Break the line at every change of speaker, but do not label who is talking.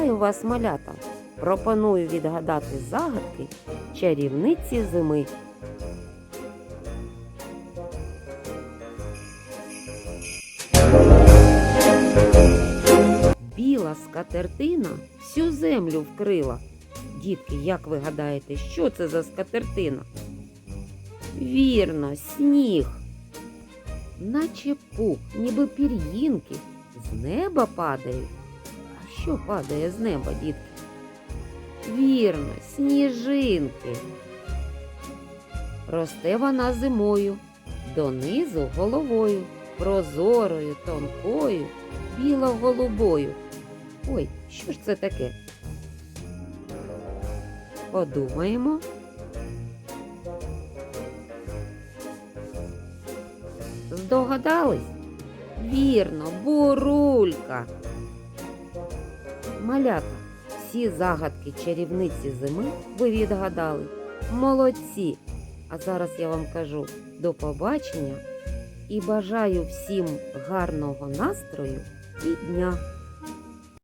Вітаю вас, малята! Пропоную відгадати загадки чарівниці зими. Біла скатертина всю землю вкрила. Дітки, як ви гадаєте, що це за скатертина? Вірно, сніг. Наче пух, ніби пір'їнки, з неба падають. Що падає з неба, дітки? Вірно, сніжинки. Росте вона зимою, донизу головою, прозорою, тонкою, біло-голубою. Ой, що ж це таке? Подумаємо. Здогадались? Вірно, бурулька. Малята, всі загадки чарівниці зими ви відгадали. Молодці! А зараз я вам кажу до побачення і бажаю всім гарного настрою і дня.